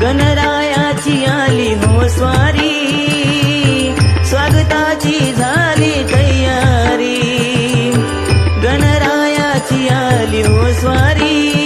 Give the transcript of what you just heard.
गणरायाची आली हो स्वारी. स्वागताची झाली तयारी. गणरायाची आली हो स्वारी.